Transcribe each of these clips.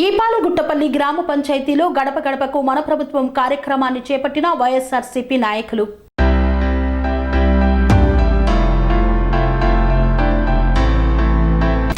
ఈపాలగుట్టపల్లి గ్రామ పంచాయతీలో గడప గడపకు మన ప్రభుత్వం కార్యక్రమాన్ని చేపట్టిన వైఎస్ఆర్సీపీ నాయకులు.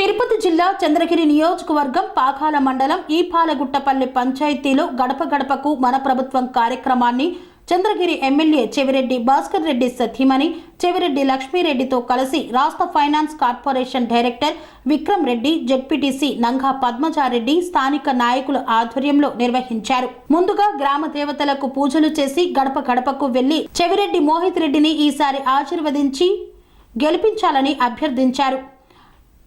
తిరుపతి జిల్లా చంద్రగిరి నియోజకవర్గం పాకాల మండలం ఈపాలగుట్టపల్లి పంచాయతీలో గడప గడపకు మన ప్రభుత్వం కార్యక్రమాన్ని చంద్రగిరి ఎమ్మెల్యే చెవిరెడ్డి భాస్కర్ రెడ్డి సతీమణి చెవిరెడ్డి లక్ష్మీరెడ్డితో కలిసి రాష్ట్ర finance corporation director Vikram Reddy ZPTC Nanga Padmaja Reddy స్థానిక నాయకుల ఆధ్వర్యంలో నిర్వహించారు. ముందుగా గ్రామ దేవతలకు పూజలు చేసి గడప గడపకు వెళ్ళి చెవిరెడ్డి మోహిత్ రెడ్డిని ఈసారి ఆశీర్వదించి గెలిపించాలని అభ్యర్థించారు.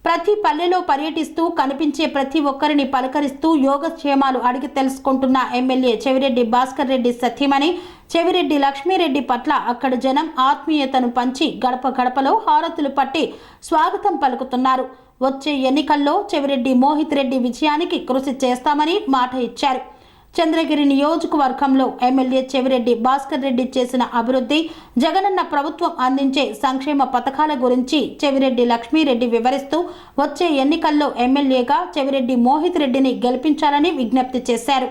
ప్రతి పల్లెలో పర్యటిస్తూ కనిపించే ప్రతి ఒక్కరిని పలకరిస్తూ యోగక్షేమాలు అడిగి తెలుసుకుంటున్న ఎమ్మెల్యే చెవిరెడ్డి భాస్కర్ రెడ్డి సత్యమని చెవిరెడ్డి లక్ష్మీరెడ్డి పట్ల అక్కడ జనం ఆత్మీయతను పంచి గడప గడపలో హారతులు పట్టి స్వాగతం పలుకుతున్నారు. వచ్చే ఎన్నికల్లో చెవిరెడ్డి మోహిత్ రెడ్డి విజయానికి కృషి చేస్తామని మాట ఇచ్చారు. చంద్రగిరి నియోజకవర్గంలో ఎమ్మెల్యే చెవిరెడ్డి భాస్కర్ రెడ్డి చేసిన అభివృద్ధి జగనన్న ప్రభుత్వం అందించే సంక్షేమ పథకాల గురించి చెవిరెడ్డి లక్ష్మీరెడ్డి వివరిస్తూ వచ్చే ఎన్నికల్లో ఎమ్మెల్యేగా చెవిరెడ్డి మోహిత్ రెడ్డిని గెలిపించాలని విజ్ఞప్తి చేశారు.